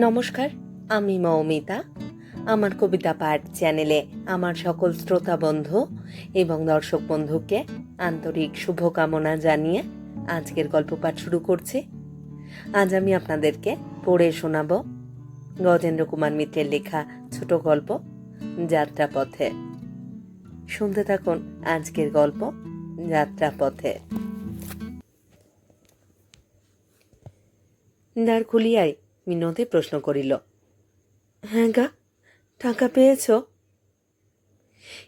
নমস্কার, আমি মৌমিতা। আমার কবিতা পাঠ চ্যানেলে আমার সকল শ্রোতা বন্ধু এবং দর্শক বন্ধুকে আন্তরিক শুভকামনা জানিয়ে আজকের গল্প পাঠ শুরু করছি। আজ আমি আপনাদেরকে পড়ে শোনাব গজেন্দ্র কুমার মিত্রের লেখা ছোট গল্প যাত্রা পথে শুনতে থাকুন আজকের গল্প যাত্রা পথে দ্বার খুলিয়াই মিনতি প্রশ্ন করিল হ্যাঁ গা, টাকা পেয়েছ?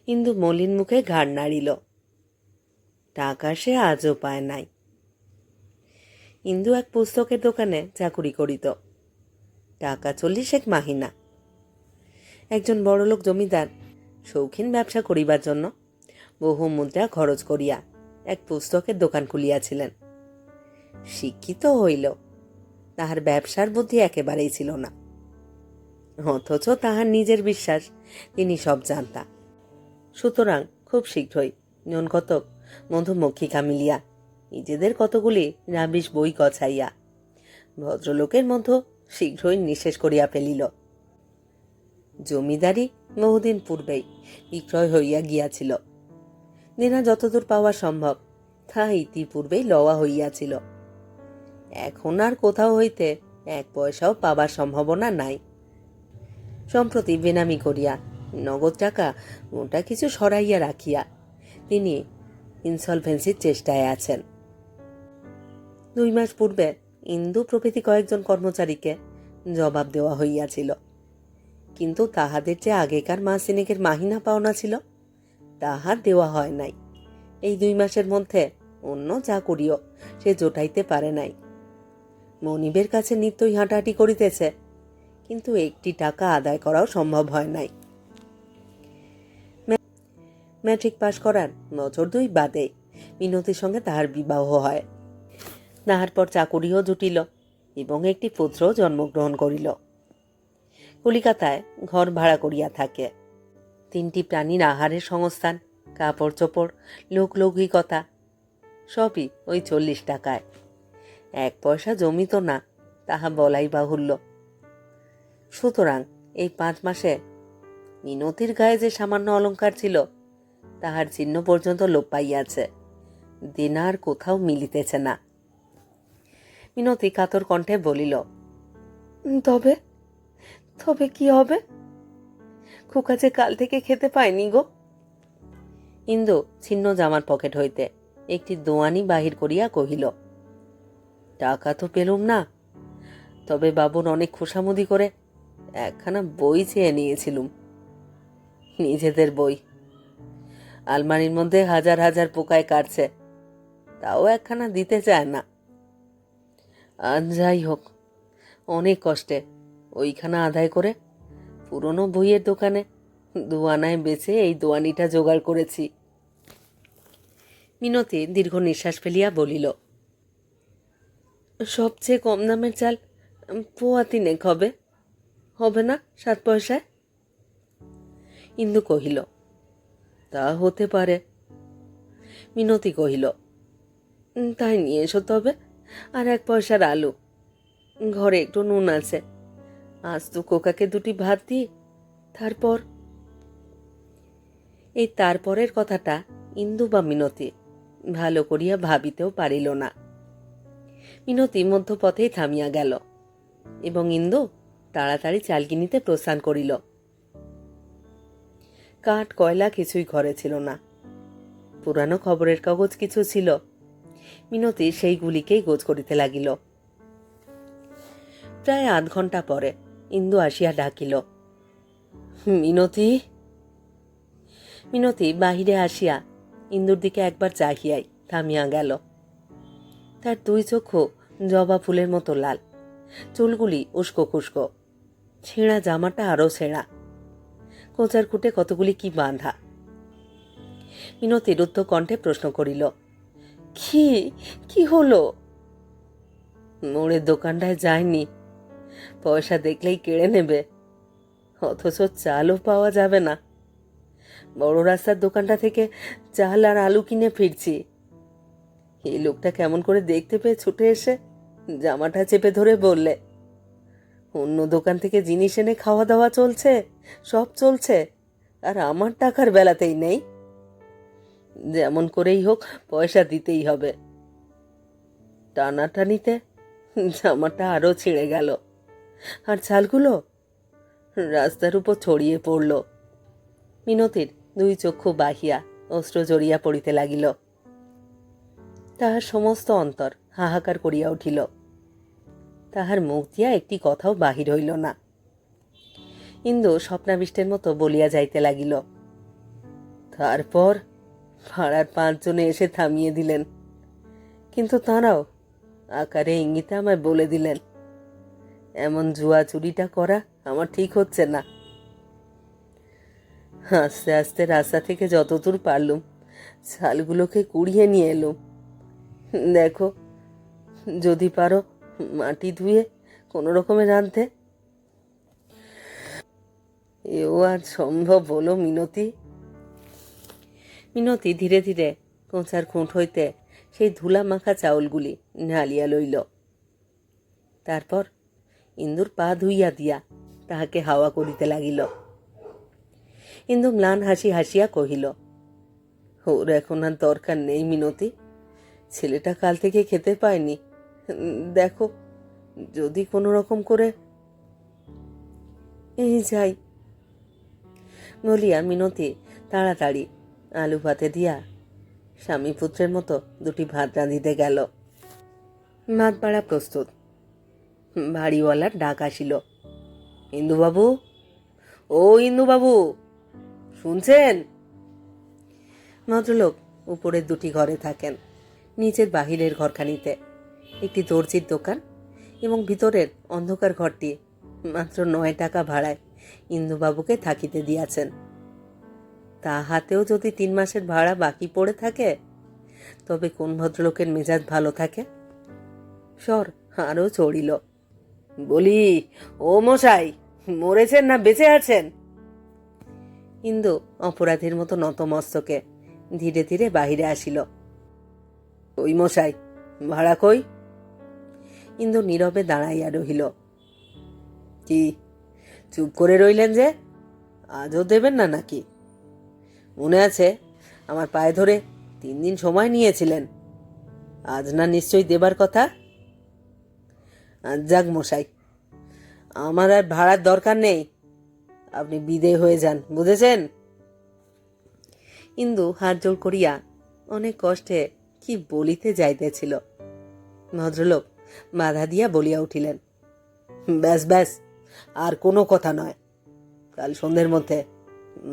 ইন্দু মলিন মুখে ঘাড় নাড়িল, টাকা সে আজও পায় নাই। ইন্দু এক পুস্তকের দোকানে চাকুরি করিত, টাকা চল্লিশ এক মাহিনা। একজন বড়লোক জমিদার শৌখিন ব্যবসা করিবার জন্য বহু মুদ্রা খরচ করিয়া এক পুস্তকের দোকান খুলিয়াছিলেন, শিক্ষিত হইল। তাহার ব্যবসার বুদ্ধি একেবারেই ছিল না। অথচ তাহার নিজের বিশ্বাস, তিনি সব জানতা। সুতরাং খুব শীঘ্রই জন কতক মধুমক্ষিকা মিলিয়া নিজেদের কতগুলি রাবিশ বই গছাইয়া, ভদ্রলোকের মধ্য শীঘ্রই নিঃশেষ করিয়া ফেলিল। জমিদারি বহুদিন পূর্বেই বিক্রয় হইয়া গিয়াছিল। দিনা যতদূর পাওয়া সম্ভব তা ইতিপূর্বেই লওয়া হইয়াছিল। এখন আর কোথাও হইতে এক পয়সাও পাবার সম্ভাবনা নাই। সম্প্রতি বেনামি করিয়া, নগদ টাকা ওটা কিছু সরাইয়া রাখিয়া, তিনি ইনসলভেন্সির চেষ্টায় আছেন। দুই মাস পূর্বে ইন্দু প্রভৃতি কয়েকজন কর্মচারীকে জবাব দেওয়া হইয়াছিল। কিন্তু তাহাদের যে আগেকার মাস তিনেকের মাহিনা পাওনা ছিল তাহা দেওয়া হয় নাই। এই দুই মাসের মধ্যে অন্য যা করিও, সে জোটাইতে পারে নাই। মনিবের কাছে নিত্যই হাঁটাহাঁটি করিতেছে, কিন্তু একটি টাকা আদায় করাও সম্ভব হয় নাই। ম্যাট্রিক পাশ করার বছর দুই বাদে মিনতির সঙ্গে তাহার বিবাহ হয়। তাহার পর চাকুরিও জুটিল এবং একটি পুত্র জন্মগ্রহণ করিল। কলিকাতায় ঘর ভাড়া করিয়া থাকে। তিনটি প্রাণীর আহারের সংস্থান কাপড় চোপড় লোকলৌকিকতা, সবই ওই চল্লিশ টাকায়। এক পয়সা জমিত না তাহা বলাই বাহুল্য। সুতরাং এই পাঁচ মাসে মিনতির গায়ে যে সামান্য অলঙ্কার ছিল তাহার চিহ্ন পর্যন্ত লোপ পাইয়াছে দিনার কোথাও মিলিতেছে না। মিনতি কাতর কণ্ঠে বলিল তবে তবে কি হবে? খোকা যে কাল থেকে খেতে পায়নি গো। ইন্দু ছিন্ন জামার পকেট হইতে একটি দোয়ানি বাহির করিয়া কহিল টাকা তো পেলুম না। তবে বাবুর অনেক খোসামুদি করে একখানা বই চেয়ে নিয়েছিলুম। নিজেদের বই। আলমারির মধ্যে হাজার হাজার পোকায় কাটছে। তাও একখানা দিতে চায় না। আর যাই হোক, অনেক কষ্টে ওইখানা আদায় করে পুরনো বইয়ের দোকানে দোয়ানায় বেচে এই দোয়ানিটা জোগাড় করেছি। মিনতি দীর্ঘ নিঃশ্বাস ফেলিয়া বলিল সবচেয়ে কম দামের চাল পোয়া তিনেক হবে। হবে না সাত পয়সায়? ইন্দু কহিল, তা হতে পারে। মিনতি কহিল তাই নিয়ে এসো তবে। আর এক পয়সার আলু। ঘরে একটু নুন আছে। আজ তো কোকাকে দুটি ভাত দিই। তারপর? এই তারপরের কথাটা ইন্দু বা মিনতি ভালো করিয়া ভাবিতেও পারিল না। মিনতি মধ্যপথেই থামিয়া গেল এবং ইন্দু তাড়াতাড়ি চালকিনিতে প্রস্থান করিল। কাঠ, কয়লা কিছুই ঘরে ছিল না। পুরানো খবরের কাগজ কিছু ছিল। মিনতি সেইগুলিকেই গোজ করিতে লাগিল। প্রায় আধ ঘণ্টা পরে ইন্দু আসিয়া ডাকিল, মিনতি? মিনতি বাহিরে আসিয়া ইন্দুর দিকে একবার চাহিয়াই থামিয়া গেল। তার দুই চক্ষু জবা ফুলের মতো লাল। চুলগুলি উস্কো খুস্কো। ছেঁড়া জামাটা আরও ছেঁড়া। কোচার খুঁটে কতগুলি কি বাঁধা। মিনতি রুদ্ধ কণ্ঠে প্রশ্ন করিল, কি কি হলো? মোড়ের দোকানটায় যায়নি পয়সা দেখলেই কেড়ে নেবে। অথচ চালও পাওয়া যাবে না। বড় রাস্তার দোকানটা থেকে চাল আর আলু কিনে ফিরছি। এই লোকটা কেমন করে দেখতে পেয়ে ছুটে এসে জামাটা চেপে ধরে বললে, অন্য দোকান থেকে জিনিস এনে খাওয়া দাওয়া চলছে, সব চলছে, আর আমার টাকার বেলাতেই নেই। যেমন করেই হোক, পয়সা দিতেই হবে। টানাটানিতে জামাটা আরও ছিঁড়ে গেল, আর ছালগুলো রাস্তার উপর ছড়িয়ে পড়ল। মিনতির দুই চক্ষু বাহিয়া অস্ত্র জড়িয়া পড়িতে লাগিল। তাহার সমস্ত অন্তর হাহাকার করিয়া উঠিল। তাহার মুখ দিয়া একটি কথাও বাহির হইল না। ইন্দু স্বপ্নাবিষ্টের মতো বলিয়া যাইতে লাগিল। তারপর পাড়ার পাঁচজনে এসে থামিয়ে দিলেন। কিন্তু তাঁরাও আকারে ইঙ্গিতে আমায় বলে দিলেন, এমন জুয়া চুরিটা করা আমার ঠিক হচ্ছে না। আস্তে আস্তে রাস্তা থেকে যতদূর পারলুম, ছালগুলোকে কুড়িয়ে নিয়ে এলুম। দেখো, যদি পারো মাটি ধুয়ে কোনো রকমে রাঁধতে। এও আজ সম্ভব হলো মিনতি। মিনতি ধীরে ধীরে কোঁচার খুঁট হইতে সেই ধুলা মাখা চাউলগুলি ঢালিয়া লইল। তারপর ইন্দুর পা ধুইয়া দিয়া তাহাকে হাওয়া করিতে লাগিল। ইন্দু ম্লান হাসি হাসিয়া কহিল, ওর এখন আর দরকার নেই মিনতি। ছেলেটা কাল থেকে খেতে পায়নি। দেখো, যদি কোনো রকম করে এই যাই। বলিয়া মিনতি তাড়াতাড়ি। আলু ভাতে দিয়া স্বামী পুত্রের মতো দুটি ভাত রাঁধিতে গেল। ভাত বাড়া প্রস্তুত। বাড়িওয়ালার ডাক আসিল। ইন্দুবাবু? ও ইন্দুবাবু, শুনছেন? ভদ্রলোক উপরের দুটি ঘরে থাকেন। নিচের বাহিরের ঘরখানিতে। একটি দর্জির দোকান এবং ভিতরের অন্ধকার ঘরটি মাত্র নয় টাকা ভাড়ায় ইন্দুবাবুকে থাকিতে দিয়াছেন। তা হাতেও যদি তিন মাসের ভাড়া বাকি পড়ে থাকে, তবে কোন ভদ্রলোকের মেজাজ ভালো থাকে? সর আরও চড়িল। বলি, ও মশাই, মরেছেন না বেঁচে আছেন? ইন্দু অপরাধীর মতো নতমস্তকে ধীরে ধীরে বাহিরে আসিল। ওই মশাই, ভাড়া কই? ইন্দু নীরবে দাঁড়াইয়া রহিল। কি, চুপ করে রইলেন যে? আজও দেবেন না নাকি? মনে আছে, আমার পায়ে ধরে তিন দিন সময় নিয়েছিলেন। আজ না নিশ্চয়ই দেবার কথা? যাক মশাই, আমার আর ভাড়ার দরকার নেই। আপনি বিদেয় হয়ে যান, বুঝেছেন? ইন্দু হাত জোর করিয়া অনেক কষ্টে কি বলিতে যাইতেছিল? ভদ্রলোক বাধা দিয়া বলিয়া উঠিলেন, ব্যাস ব্যাস, আর কোনো কথা নয়। কাল সন্ধ্যের মধ্যে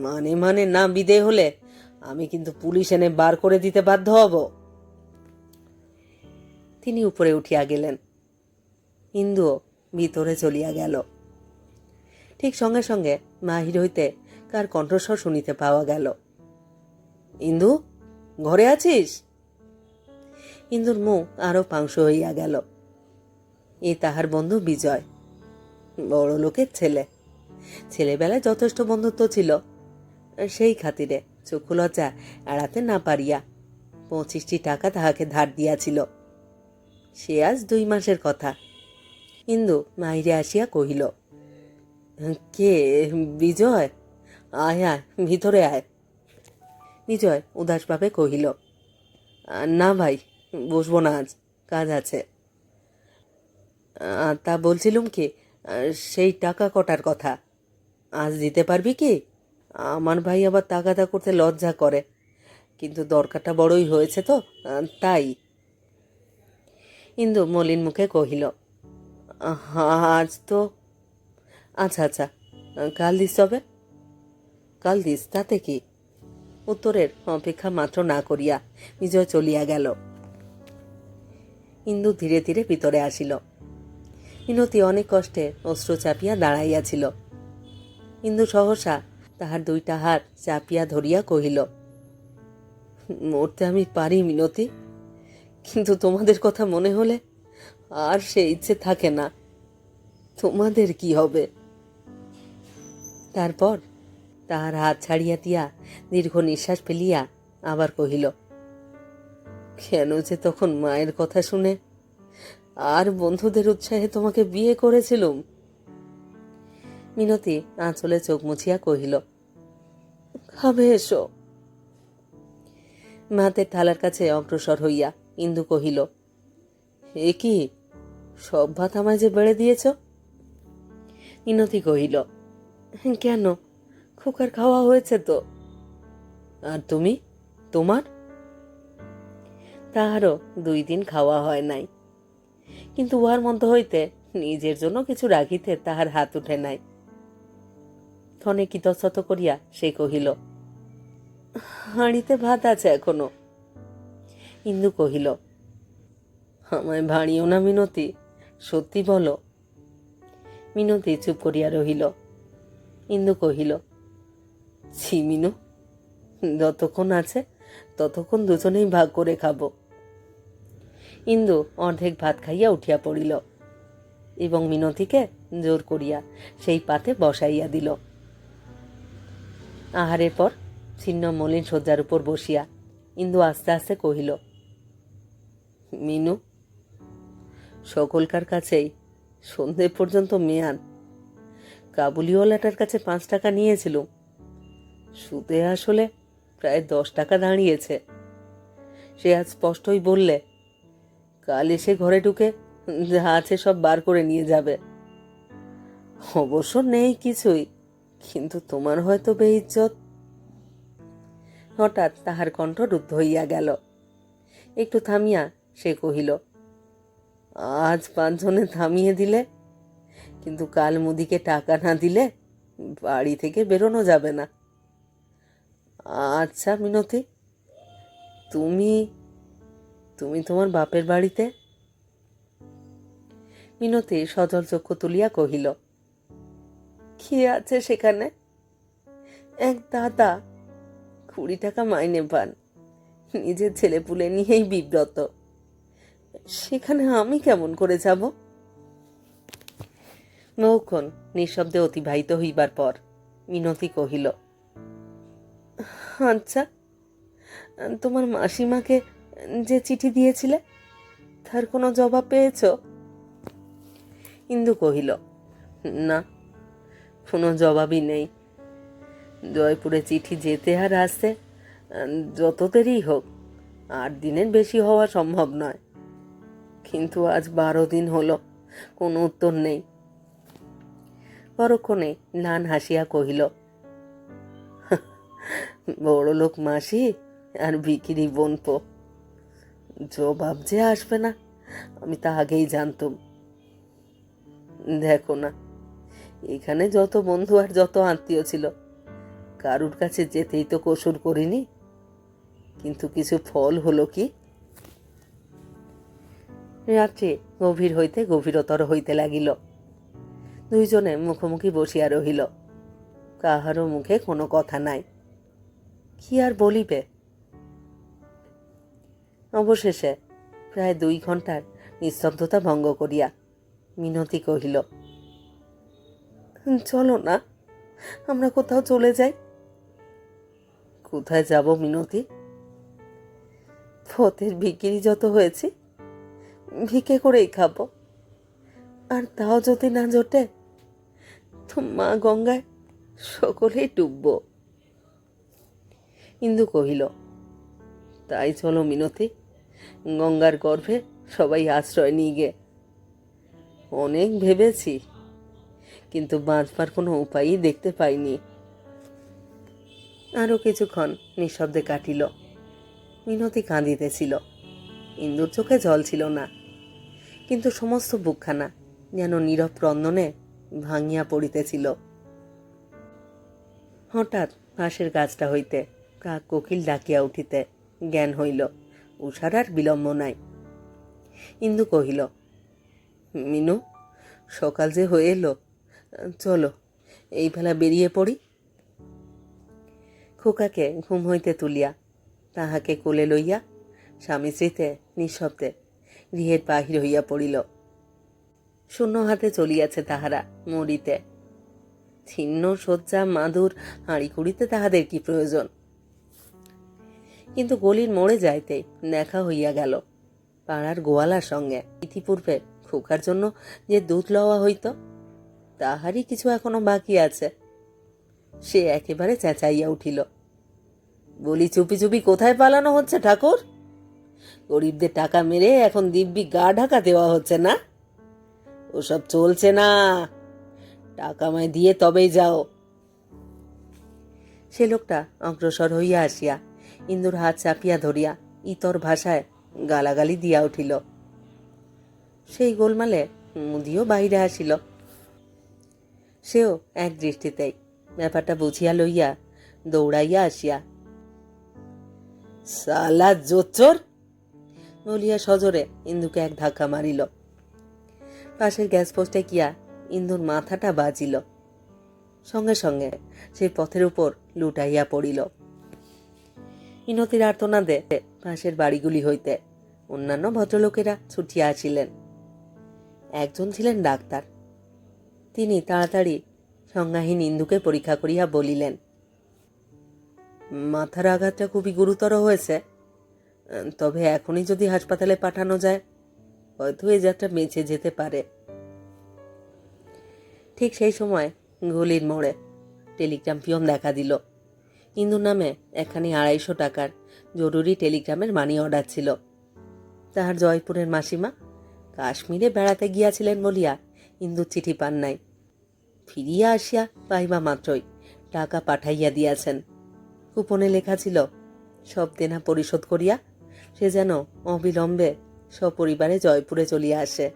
মানে মানে না বিদেয় হলে আমি কিন্তু পুলিশ এনে বার করে দিতে বাধ্য হব। তিনি উপরে উঠিয়া গেলেন। ইন্দুও ভিতরে চলিয়া গেল। ঠিক সঙ্গে সঙ্গে মাহির হইতে কার কণ্ঠস্বর শুনিতে পাওয়া গেল, ইন্দু, ঘরে আছিস? ইন্দুর মুখ আরও পাংশ হইয়া গেল। এ তাহার বন্ধু বিজয়, বড় লোকের ছেলে। ছেলেবেলায় যথেষ্ট বন্ধুত্ব ছিল। সেই খাতিরে চক্ষু লজ্জা এড়াতে না পারিয়া পঁচিশটি টাকা তাহাকে ধার দিয়াছিল। সে আজ দুই মাসের কথা। ইন্দু মাইরে আসিয়া কহিল, কে বিজয়? আয় আয়, ভিতরে আয়। বিজয় উদাসভাবে কহিল, না ভাই বসবো না আজ কাজ আছে। তা বলছিলুম কি সেই টাকা কটার কথা? আজ দিতে পারবি কি? আমার ভাই আবার তাগাদা করতে লজ্জা করে। কিন্তু দরকারটা বড়ই হয়েছে তো তাই। ইন্দু মলিন মুখে কহিল "আহ, আজ তো আচ্ছা আচ্ছা কাল দিস তবে? কাল দিস তাতে কি? উত্তরের অপেক্ষা মাত্র না করিয়া বিজয় চলিয়া গেল। ইন্দু ধীরে ধীরে ভিতরে আসিল। মিনতি অনেক কষ্টে অস্ত্র চাপিয়া দাঁড়াইয়াছিল। ইন্দু সহসা তাহার দুইটা হাত চাপিয়া ধরিয়া কহিল, মরতে আমি পারি মিনতি, কিন্তু তোমাদের কথা মনে হলে আর সে ইচ্ছে থাকে না। তোমাদের কি হবে? তারপর তাহার হাত ছাড়িয়া দিয়া দীর্ঘ নিঃশ্বাস ফেলিয়া আবার কহিল কেন যে তখন মায়ের কথা শুনে? আর বন্ধুদের উৎসাহে তোমাকে বিয়ে করেছিলুম। মিনতি আঁচলে চোখ মুছিয়া কহিল, খাবে এসো। ভাতের থালার কাছে অগ্রসর হইয়া ইন্দু কহিল, এ কি? সব ভাত আমায় যে বেড়ে দিয়েছ? মিনতি কহিল, কেন? খোকার খাওয়া হয়েছে তো। আর তুমি? তোমার? তাহারও দুই দিন খাওয়া হয় নাই। কিন্তু উহার মধ্য হইতে নিজের জন্য কিছু রাখিতে তাহার হাত উঠে নাই। ক্ষণে কৃতজ্ঞত করিয়া সে কহিল, হাঁড়িতে ভাত আছে এখনও? ইন্দু কহিল, আমায় ভাঁড়িও না মিনতি, সত্যি বলো? মিনতি চুপ করিয়া রহিল। ইন্দু কহিল, ছি মিনু, যতক্ষণ আছে ততক্ষণ দুজনেই ভাগ করে খাব। ইন্দু অর্ধেক ভাত খাইয়া উঠিয়া পড়িল এবং মিনতিকে জোর করিয়া সেই পাতে বসাইয়া দিল। আহারের পর ছিন্ন মলিন শয্যার উপর বসিয়া ইন্দু আস্তে আস্তে কহিল, মিনু, সকলকার কাছেই সন্ধে পর্যন্ত মেয়ান। কাবুলিওয়ালাটার কাছে পাঁচ টাকা নিয়েছিল সুদে আসলে প্রায় দশ টাকা দাঁড়িয়েছে। সে আজ স্পষ্টই বললে কাল এসে ঘরে ঢুকে যা আছে সব বার করে নিয়ে যাবে। অবশ্য নেই কিছুই, কিন্তু তোমার হয়তো বেইজ্জত। হঠাৎ তাহার কণ্ঠ রুদ্ধ হইয়া গেল। একটু থামিয়া সে কহিল, আজ পাঁচজনে থামিয়ে দিলে? কিন্তু কাল মুদিকে টাকা না দিলে বাড়ি থেকে বেরোনো যাবে না। আচ্ছা মিনতি, তুমি তুমি তোমার বাপের বাড়িতে? মিনতি সজল চক্ষু তুলিয়া কহিল, কি আছে সেখানে? এক দাদা, কুড়ি টাকা মাইনে পান, নিজের ছেলে পুলে নিয়েই বিব্রত। সেখানে আমি কেমন করে যাব? বহুক্ষণ নিঃশব্দে অতিবাহিত হইবার পর মিনতি কহিল আচ্ছা তোমার মাসিমাকে যে চিঠি দিয়েছিলে, তার কোনো জবাব পেয়েছ? ইন্দু কহিল, না, কোনো জবাবই নেই। জয়পুরে চিঠি যেতে আর আসতে, যত দেরি হোক, আট দিনের বেশি হওয়া সম্ভব নয়। কিন্তু আজ বারো দিন হলো, কোনো উত্তর নেই। পরক্ষণে নান হাসিয়া কহিল বড় লোক মাসি আর বিকিরি বোনপো জবাব যে আসবে না, আমি তা আগেই জানতুম। দেখো না, এখানে যত বন্ধু আর যত আত্মীয় ছিল, কারুর কাছে যেতেই তো কসুর করিনি। কিন্তু কিছু ফল হলো কি? রাত্রে গভীর হইতে গভীরতর হইতে লাগিল। দুইজনে মুখোমুখি বসিয়া রহিল। কাহারও মুখে কোনো কথা নাই। কি আর বলিবে? অবশেষে প্রায় দুই ঘণ্টার নিস্তব্ধতা ভঙ্গ করিয়া মিনতি কহিল, চলো না, আমরা কোথাও চলে যাই। কোথায় যাব মিনতি? ফতের বিক্রি যত হয়েছে, ভিকে করেই খাব। আর তাও যদি না জোটে, তো মা গঙ্গায় সকলেই ডুববো। ইন্দু কহিল, তাই চলো মিনতি গঙ্গার গর্ভে সবাই আশ্রয় নিয়ে গে অনেক ভেবেছি, কিন্তু বাঁচবার কোনো উপায়ই দেখতে পাইনি। আরও কিছুক্ষণ নিঃশব্দে কাটিল। মিনতি কাঁদিতেছিল। ইন্দুর চোখে জল ছিল না, কিন্তু সমস্ত বুকখানা যেন নীরব ক্রন্দনে ভাঙিয়া পড়িতেছিল। হঠাৎ পাশের গাছটা হইতে কাক কোকিল ডাকিয়া উঠিতে জ্ঞান হইল। উষার আর বিলম্ব নাই। ইন্দু কহিল, মিনু, সকাল যে হয়ে এলো, চলো, এই বেলা বেরিয়ে পড়ি। খোকাকে ঘুম হইতে তুলিয়া, তাহাকে কোলে লইয়া, স্বামী স্ত্রীতে, নিঃশব্দে, গৃহের বাহির হইয়া পড়িল। শূন্য হাতে চলিয়াছে তাহারা মরিতে। ছিন্ন, শয্যা, মাদুর, হাঁড়ি কুড়িতে তাহাদের কি প্রয়োজন? কিন্তু গলির মোড়ে যাইতে দেখা হইয়া গেল পাড়ার গোয়ালার সঙ্গে। ইতিপূর্বে খোকার জন্য যে দুধ লওয়া হইত, তাহারই কিছু এখনও বাকি আছে। সে একেবারে চেঁচাইয়া উঠিল, বলি, চুপি চুপি কোথায় পালানো হচ্ছে ঠাকুর? গরিবদের টাকা মেরে এখন দিব্যি গা ঢাকা দেওয়া হচ্ছে না? ওসব চলছে না। টাকা আমায় দিয়ে তবেই যাও। সে লোকটা অগ্রসর হইয়া আসিয়া ইন্দুর হাত চাপিয়া ধরিয়া ইতর ভাষায় গালাগালি দিয়া উঠিল। সেই গোলমালে মুদিও বাহিরে আসিল। সেও এক দৃষ্টিতেই ব্যাপারটা বুঝিয়া লইয়া দৌড়াইয়া আসিয়া, সালা জোচ্চর! বলিয়া সজোরে ইন্দুকে এক ধাক্কা মারিল। পাশের গ্যাস পোস্টে গিয়া ইন্দুর মাথাটা বাজিল। সঙ্গে সঙ্গে সে পথের উপর লুটাইয়া পড়িল। ইনতির আর্তনাদে পাশের বাড়িগুলি হইতে। অন্যান্য ভদ্রলোকেরা ছুটিয়া আসিলেন। একজন ছিলেন ডাক্তার। তিনি তাড়াতাড়ি সংজ্ঞাহীন ইন্দুকে পরীক্ষা করিয়া বলিলেন, মাথার আঘাতটা খুবই গুরুতর হয়েছে। তবে এখনই যদি হাসপাতালে পাঠানো যায়, হয়তো এই যাত্রা বেঁচে যেতে পারে। ঠিক সেই সময় গলির মোড়ে টেলিগ্রাম পিয়ন দেখা দিল। ইন্দুর নামে একখানি আড়াইশো টাকার জরুরি টেলিগ্রামের মানি অর্ডার ছিল। তাহার জয়পুরের মাসিমা কাশ্মীরে বেড়াতে গিয়াছিলেন বলিয়া ইন্দুর চিঠি পান নাই। ফিরিয়া আসিয়া পাইবা মাত্রই টাকা পাঠাইয়া দিয়াছেন। কুপনে লেখা ছিল, সব দেনা পরিশোধ করিয়া সে যেন অবিলম্বে সপরিবারে জয়পুরে চলিয়া আসে।